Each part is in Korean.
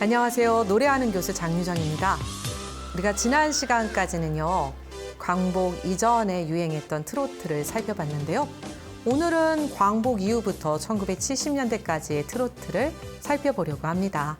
안녕하세요. 노래하는 교수 장유정입니다. 우리가 지난 시간까지는요, 광복 이전에 유행했던 트로트를 살펴봤는데요. 오늘은 광복 이후부터 1970년대까지의 트로트를 살펴보려고 합니다.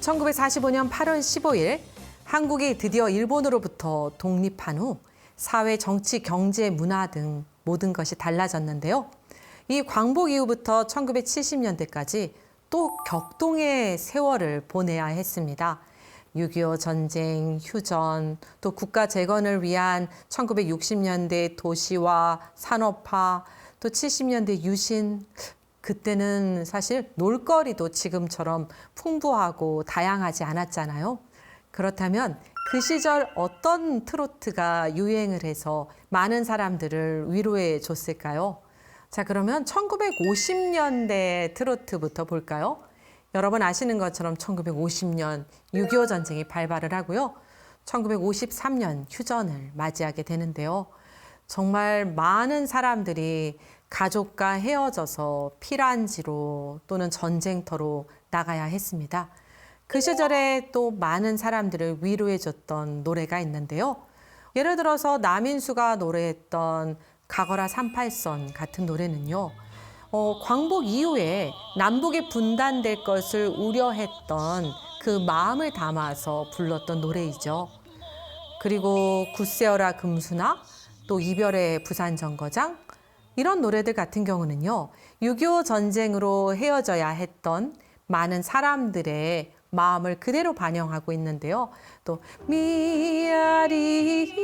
1945년 8월 15일, 한국이 드디어 일본으로부터 독립한 후 사회, 정치, 경제, 문화 등 모든 것이 달라졌는데요. 이 광복 이후부터 1970년대까지 또 격동의 세월을 보내야 했습니다. 6.25 전쟁, 휴전, 또 국가 재건을 위한 1960년대 도시화, 산업화, 또 70년대 유신, 그때는 사실 놀거리도 지금처럼 풍부하고 다양하지 않았잖아요. 그렇다면 그 시절 어떤 트로트가 유행을 해서 많은 사람들을 위로해 줬을까요? 자, 그러면 1950년대 트로트부터 볼까요? 여러분 아시는 것처럼 1950년 6.25 전쟁이 발발을 하고요. 1953년 휴전을 맞이하게 되는데요. 정말 많은 사람들이 가족과 헤어져서 피란지로 또는 전쟁터로 나가야 했습니다. 그 시절에 또 많은 사람들을 위로해줬던 노래가 있는데요. 예를 들어서 남인수가 노래했던 가거라 38선 같은 노래는요. 어, 광복 이후에 남북이 분단될 것을 우려했던 그 마음을 담아서 불렀던 노래이죠. 그리고 굳세어라 금수나 또 이별의 부산 정거장 이런 노래들 같은 경우는요. 6.25 전쟁으로 헤어져야 했던 많은 사람들의 마음을 그대로 반영하고 있는데요. 또 미아리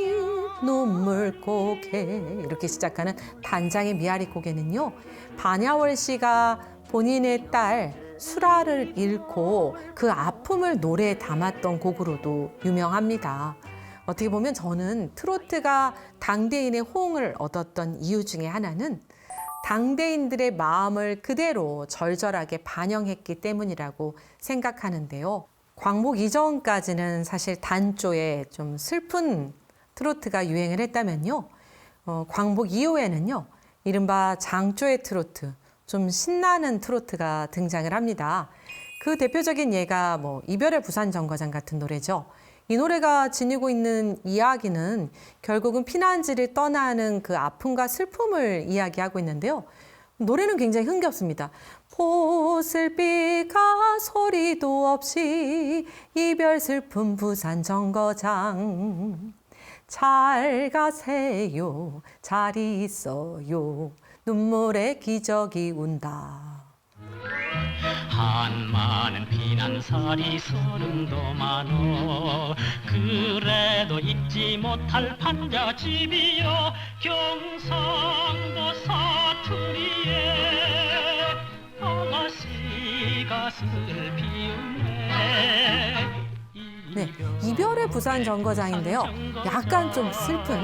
눈물 고개 이렇게 시작하는 단장의 미아리 고개는요. 반야월 씨가 본인의 딸 수라를 잃고 그 아픔을 노래에 담았던 곡으로도 유명합니다. 어떻게 보면 저는 트로트가 당대인의 호응을 얻었던 이유 중에 하나는 당대인들의 마음을 그대로 절절하게 반영했기 때문이라고 생각하는데요. 광복 이전까지는 사실 단조에 좀 슬픈 트로트가 유행을 했다면요. 어, 광복 이후에는요. 이른바 장조의 트로트, 좀 신나는 트로트가 등장을 합니다. 그 대표적인 예가 뭐 이별의 부산 정거장 같은 노래죠. 이 노래가 지니고 있는 이야기는 결국은 피난지를 떠나는 그 아픔과 슬픔을 이야기하고 있는데요. 노래는 굉장히 흥겹습니다. 보슬비가 소리도 없이 이별 슬픈 부산 정거장 잘 가세요 잘 있어요 눈물의 기적이 운다 한마는 피난살이 서른도 많어 그래도 잊지 못할 판자집이여 경상도 사투리에 아가씨가 슬피 우네 네, 이별의 부산 정거장인데요. 약간 좀 슬픈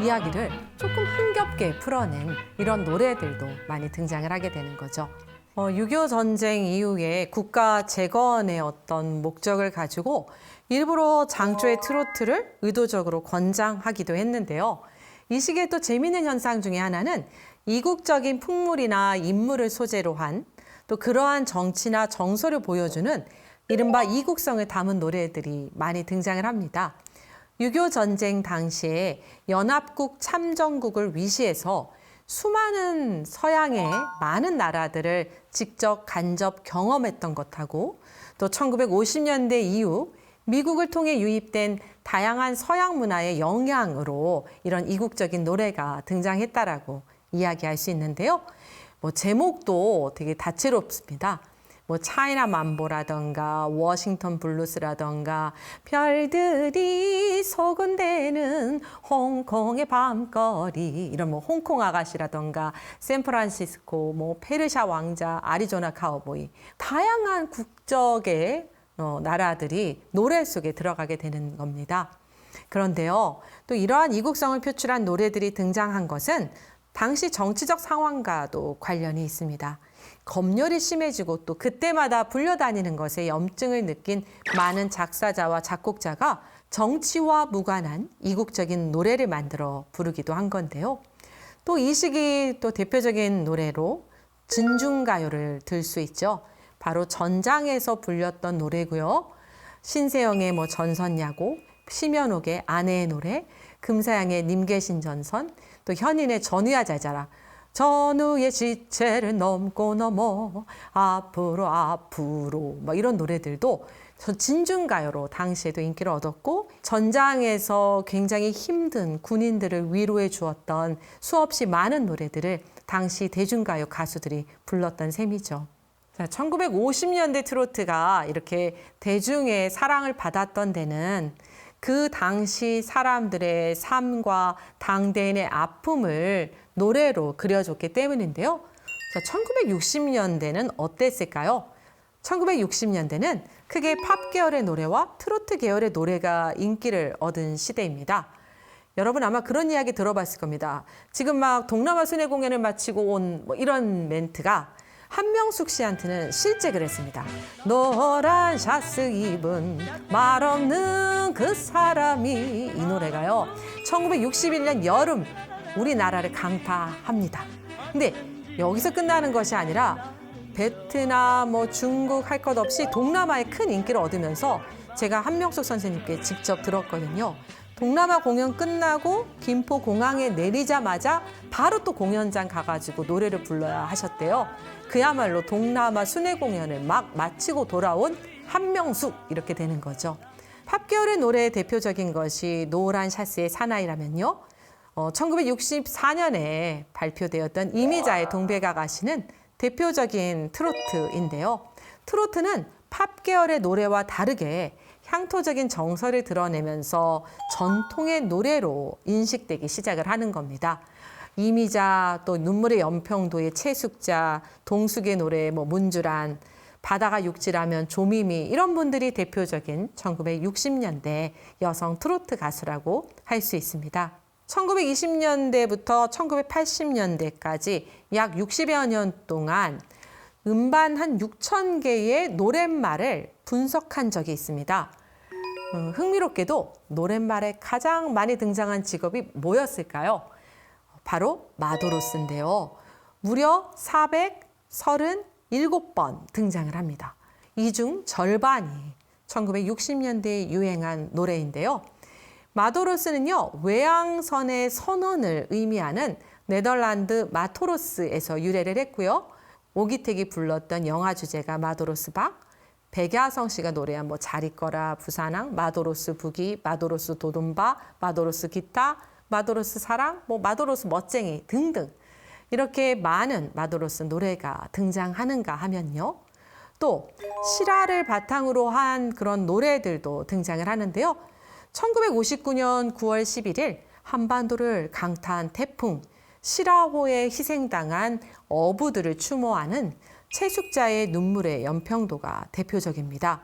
이야기를 조금 흥겹게 풀어낸 이런 노래들도 많이 등장을 하게 되는 거죠. 어, 6.25 전쟁 이후에 국가 재건의 어떤 목적을 가지고 일부러 장조의 트로트를 의도적으로 권장하기도 했는데요. 이 시기에 또 재미있는 현상 중에 하나는 이국적인 풍물이나 인물을 소재로 한 또 그러한 정치나 정서를 보여주는 이른바 이국성을 담은 노래들이 많이 등장을 합니다. 6.25 전쟁 당시에 연합국 참전국을 위시해서 수많은 서양의 많은 나라들을 직접 간접 경험했던 것하고 또 1950년대 이후 미국을 통해 유입된 다양한 서양 문화의 영향으로 이런 이국적인 노래가 등장했다라고 이야기할 수 있는데요. 뭐 제목도 되게 다채롭습니다. 뭐 차이나 만보라던가 워싱턴 블루스라던가 별들이 소근대는 홍콩의 밤거리 이런 뭐 홍콩 아가씨라던가 샌프란시스코 뭐 페르샤 왕자 아리조나 카우보이 다양한 국적의 어, 나라들이 노래 속에 들어가게 되는 겁니다. 그런데요, 또 이러한 이국성을 표출한 노래들이 등장한 것은 당시 정치적 상황과도 관련이 있습니다. 검열이 심해지고 또 그때마다 불려다니는 것에 염증을 느낀 많은 작사자와 작곡자가 정치와 무관한 이국적인 노래를 만들어 부르기도 한 건데요. 또 이 시기 또 대표적인 노래로 진중가요를 들 수 있죠. 바로 전장에서 불렸던 노래고요. 신세영의 뭐 전선야고, 심연옥의 아내의 노래, 금사양의 님계신 전선, 또 현인의 전우야 잘 자라. 전우의 지체를 넘고 넘어 앞으로 앞으로 막 이런 노래들도 저 진중가요로 당시에도 인기를 얻었고 전장에서 굉장히 힘든 군인들을 위로해 주었던 수없이 많은 노래들을 당시 대중가요 가수들이 불렀던 셈이죠. 자, 1950년대 트로트가 이렇게 대중의 사랑을 받았던 데는 그 당시 사람들의 삶과 당대인의 아픔을 노래로 그려줬기 때문인데요. 자, 1960년대는 어땠을까요? 1960년대는 크게 팝 계열의 노래와 트로트 계열의 노래가 인기를 얻은 시대입니다. 여러분 아마 그런 이야기 들어봤을 겁니다. 지금 막 동남아 순회 공연을 마치고 온 뭐 이런 멘트가 한명숙 씨한테는 실제 그랬습니다. 노란 샤스 입은 말 없는 그 사람이 이 노래가요. 1961년 여름 우리나라를 강타합니다. 근데 여기서 끝나는 것이 아니라 베트남, 뭐 중국 할 것 없이 동남아에 큰 인기를 얻으면서 제가 한명숙 선생님께 직접 들었거든요. 동남아 공연 끝나고 김포 공항에 내리자마자 바로 또 공연장 가가지고 노래를 불러야 하셨대요. 그야말로 동남아 순회 공연을 막 마치고 돌아온 한명숙 이렇게 되는 거죠. 팝계열의 노래의 대표적인 것이 노란 샤스의 사나이라면요. 어, 1964년에 발표되었던 이미자의 동백아 가시는 대표적인 트로트인데요. 트로트는 팝 계열의 노래와 다르게 향토적인 정서를 드러내면서 전통의 노래로 인식되기 시작을 하는 겁니다. 이미자, 또 눈물의 연평도의 채숙자, 동숙의 노래, 뭐 문주란, 바다가 육지라면 조미미 이런 분들이 대표적인 1960년대 여성 트로트 가수라고 할 수 있습니다. 1920년대부터 1980년대까지 약 60여 년 동안 음반 한 6천 개의 노랫말을 분석한 적이 있습니다. 음, 흥미롭게도 노랫말에 가장 많이 등장한 직업이 뭐였을까요? 바로 마도로스인데요. 무려 437번 등장을 합니다. 이 중 절반이 1960년대에 유행한 노래인데요. 마도로스는요, 외항선의 선원을 의미하는 네덜란드 마토로스에서 유래를 했고요. 오기택이 불렀던 영화 주제가 마도로스 박, 백야성 씨가 노래한 뭐잘 있거라 부산항, 마도로스 부기, 마도로스 도돈바, 마도로스 기타, 마도로스 사랑, 뭐 마도로스 멋쟁이 등등 이렇게 많은 마도로스 노래가 등장하는가 하면요. 또 실화를 바탕으로 한 그런 노래들도 등장을 하는데요. 1959년 9월 11일 한반도를 강타한 태풍 시라호에 희생당한 어부들을 추모하는 채숙자의 눈물의 연평도가 대표적입니다.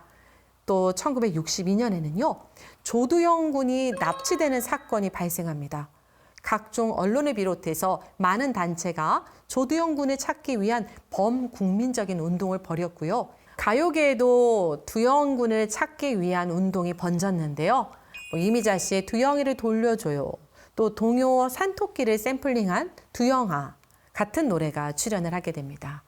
또 1962년에는요. 조두영 군이 납치되는 사건이 발생합니다. 각종 언론을 비롯해서 많은 단체가 조두영 군을 찾기 위한 범국민적인 운동을 벌였고요. 가요계에도 두영 군을 찾기 위한 운동이 번졌는데요. 뭐 이미자 씨의 두영이를 돌려줘요. 또 동요 산토끼를 샘플링한 두영아 같은 노래가 출연을 하게 됩니다.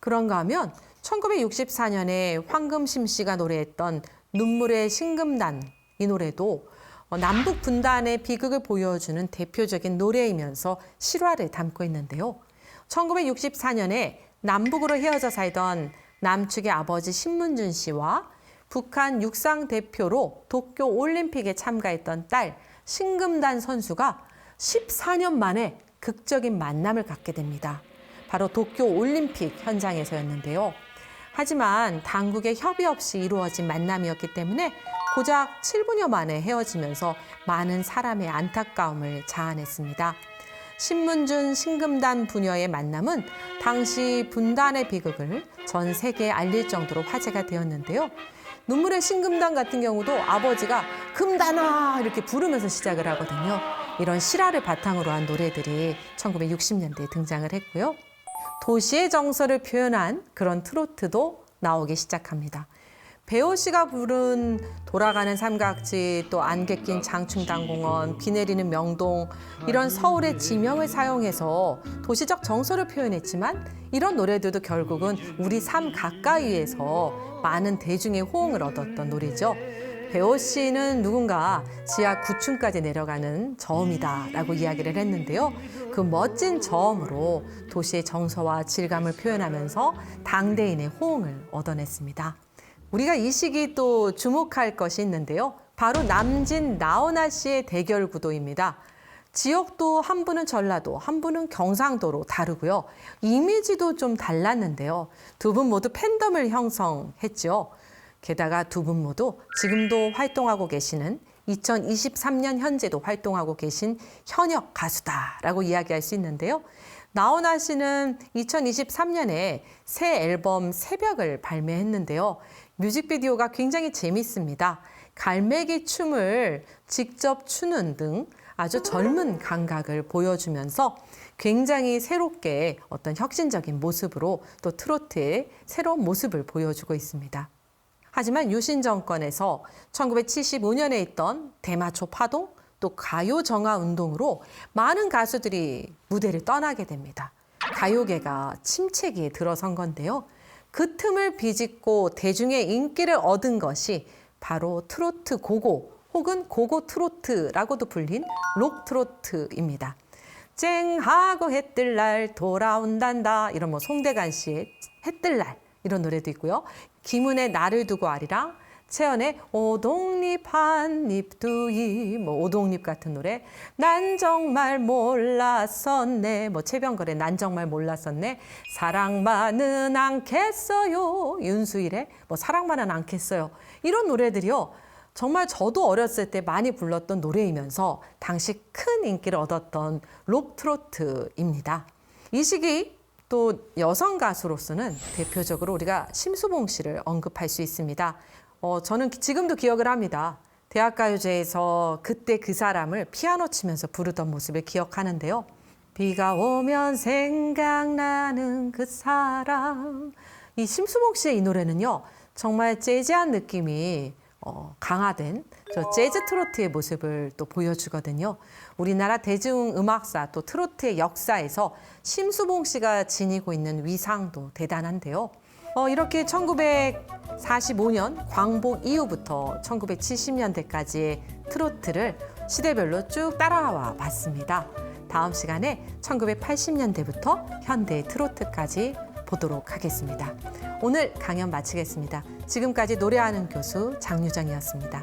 그런가 하면 1964년에 황금심 씨가 노래했던 눈물의 신금단 이 노래도 어, 남북 분단의 비극을 보여주는 대표적인 노래이면서 실화를 담고 있는데요. 1964년에 남북으로 헤어져 살던 남측의 아버지 신문준 씨와 북한 육상 대표로 도쿄 올림픽에 참가했던 딸 신금단 선수가 14년 만에 극적인 만남을 갖게 됩니다. 바로 도쿄 올림픽 현장에서였는데요. 하지만 당국의 협의 없이 이루어진 만남이었기 때문에 고작 7분여 만에 헤어지면서 많은 사람의 안타까움을 자아냈습니다. 신문준 신금단 부녀의 만남은 당시 분단의 비극을 전 세계에 알릴 정도로 화제가 되었는데요. 눈물의 신금단 같은 경우도 아버지가 금단아 이렇게 부르면서 시작을 하거든요. 이런 실화를 바탕으로 한 노래들이 1960년대에 등장을 했고요. 도시의 정서를 표현한 그런 트로트도 나오기 시작합니다. 배호 씨가 부른 돌아가는 삼각지 또 안개 낀 장충당공원 비 내리는 명동 이런 서울의 지명을 사용해서 도시적 정서를 표현했지만 이런 노래들도 결국은 우리 삶 가까이에서 많은 대중의 호응을 얻었던 노래죠. 배호 씨는 누군가 지하 9층까지 내려가는 저음이다라고 이야기를 했는데요. 그 멋진 저음으로 도시의 정서와 질감을 표현하면서 당대인의 호응을 얻어냈습니다. 우리가 이 시기 또 주목할 것이 있는데요. 바로 남진 나훈아 씨의 대결 구도입니다. 지역도 한 분은 전라도, 한 분은 경상도로 다르고요. 이미지도 좀 달랐는데요. 두 분 모두 팬덤을 형성했죠. 게다가 두 분 모두 지금도 활동하고 계시는 2023년 현재도 활동하고 계신 현역 가수다라고 이야기할 수 있는데요. 나훈아 씨는 2023년에 새 앨범 새벽을 발매했는데요. 뮤직비디오가 굉장히 재밌습니다. 갈매기 춤을 직접 추는 등 아주 젊은 감각을 보여주면서 굉장히 새롭게 어떤 혁신적인 모습으로 또 트로트의 새로운 모습을 보여주고 있습니다. 하지만 유신 정권에서 1975년에 있던 대마초 파동 또 가요 정화 운동으로 많은 가수들이 무대를 떠나게 됩니다. 가요계가 침체기에 들어선 건데요. 그 틈을 비집고 대중의 인기를 얻은 것이 바로 트로트 고고 혹은 고고 트로트라고도 불린 록 트로트입니다. 쨍하고 해 뜰 날 돌아온단다 이런 뭐 송대관 씨의 해 뜰 날 이런 노래도 있고요. 김은의 나를 두고 아리랑 채연의 오동잎 한잎 두이 뭐 오동잎 같은 노래. 난 정말 몰랐었네. 뭐 최병걸의 난 정말 몰랐었네. 사랑만은 않겠어요. 윤수일의 뭐 사랑만은 않겠어요. 이런 노래들이요. 정말 저도 어렸을 때 많이 불렀던 노래이면서 당시 큰 인기를 얻었던 록 트로트입니다. 이 시기 또 여성 가수로서는 대표적으로 우리가 심수봉 씨를 언급할 수 있습니다. 어, 저는 지금도 기억을 합니다. 대학가요제에서 그때 그 사람을 피아노 치면서 부르던 모습을 기억하는데요. 비가 오면 생각나는 그 사람. 이 심수봉 씨의 이 노래는요, 정말 재즈한 느낌이 어, 강화된 저 재즈 트로트의 모습을 또 보여주거든요. 우리나라 대중 음악사 또 트로트의 역사에서 심수봉 씨가 지니고 있는 위상도 대단한데요. 어, 이렇게 1945년 광복 이후부터 1970년대까지의 트로트를 시대별로 쭉 따라와 봤습니다. 다음 시간에 1980년대부터 현대 트로트까지 보도록 하겠습니다. 오늘 강연 마치겠습니다. 지금까지 노래하는 교수 장유정이었습니다.